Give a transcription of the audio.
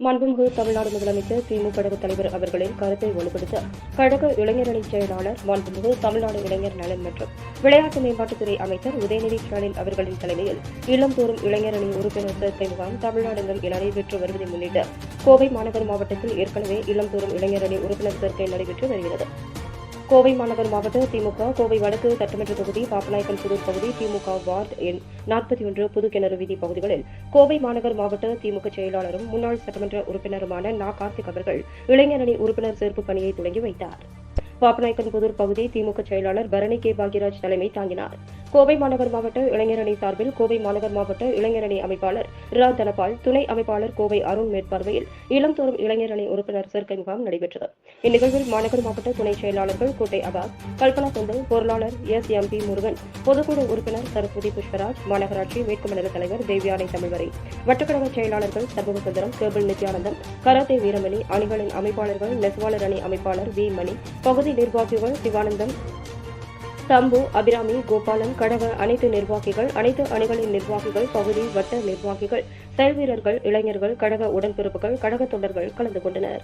மாண்புமிகு தமிழ்நாடு முதலமைச்சர் திமுக கழக தலைவர் அவர்களின் கருத்தை வலுப்படுத்த கழக இளைஞரணி செயலாளர் மாண்புமிகு தமிழ்நாடு இளைஞர் நலன் மற்றும் விளையாட்டு மேம்பாட்டுத்துறை அமைச்சர் உதயநிதி ஸ்டாலின் அவர்களின் தலைமையில் இல்லந்தோறும் இளைஞரணி உறுப்பினர் சேர்க்கை முகாம் தமிழ்நாடெங்கும் நடைபெற்று வருவதை முன்னிட்டு கோவை மாநகர் மாவட்டத்தில் ஏற்கனவே இல்லந்தோறும் இளைஞரணி உறுப்பினர் சேர்க்கை நடைபெற்று வருகிறது. கோவை மாநகர் மாவட்ட திமுக கோவை வடக்கு சட்டமன்ற தொகுதி பாப்பநாயக்கன் புதூர் பகுதி திமுக வார்டு எண் நாற்பத்தி ஒன்று புதுக்கிணறு வீதி பகுதிகளில் கோவை மாநகர் மாவட்ட திமுக செயலாளரும் முன்னாள் சட்டமன்ற உறுப்பினருமான நா. கார்த்திக் அவர்கள் இளைஞரணி உறுப்பினர் சேர்ப்பு பணியை தொடங்கி வைத்தார். பாப்பநாயக்கன் புதூர் பகுதி திமுக செயலாளர் பரணி கே. பாக்யராஜ் தலைமை தாங்கினார். கோவை மாநகர் மாவட்ட இளைஞரணி சார்பில் கோவை மாநகர் மாவட்ட இளைஞரணி அமைப்பாளர் ரா. தனபால் துணை அமைப்பாளர் கோவை அருண் மேற்பார்வையில் இளம்தோறும் இளைஞரணி உறுப்பினர் சேர்க்கை முகாம் நடைபெற்றது. இந்நிகழ்வில் மாநகர் மாவட்ட துணை செயலாளர்கள் கோட்டை அபாஸ் கல்பனா தொண்டல் பொருளாளர் எஸ். எம். பி. முருகன் பொதுக்குழு உறுப்பினர் சரஸ்வதி புஷ்பராஜ் மாநகராட்சி மேற்கு மண்டல தலைவர் தேவியானை தமிழ்வரை. வட்டக்கழக செயலாளர்கள் சண்முக சுந்தரம் கேபிள் நித்யானந்தன் கராத்தே வீரமணி அணிகளின் அமைப்பாளர்கள் நெசவாளர் அணி அமைப்பாளர் வி. மணி பகுதி நிர்வாகிகள் சிவானந்தம் தம்பு அபிராமி கோபாலன் கடக அனைத்து நிர்வாகிகள் அனைத்து அணிகளின் நிர்வாகிகள் பகுதி வட்ட நிர்வாகிகள் செயல் வீரர்கள் இளைஞர்கள் கடக உடன்பிறப்புகள் கழக தொண்டர்கள் கலந்து கொண்டனர்.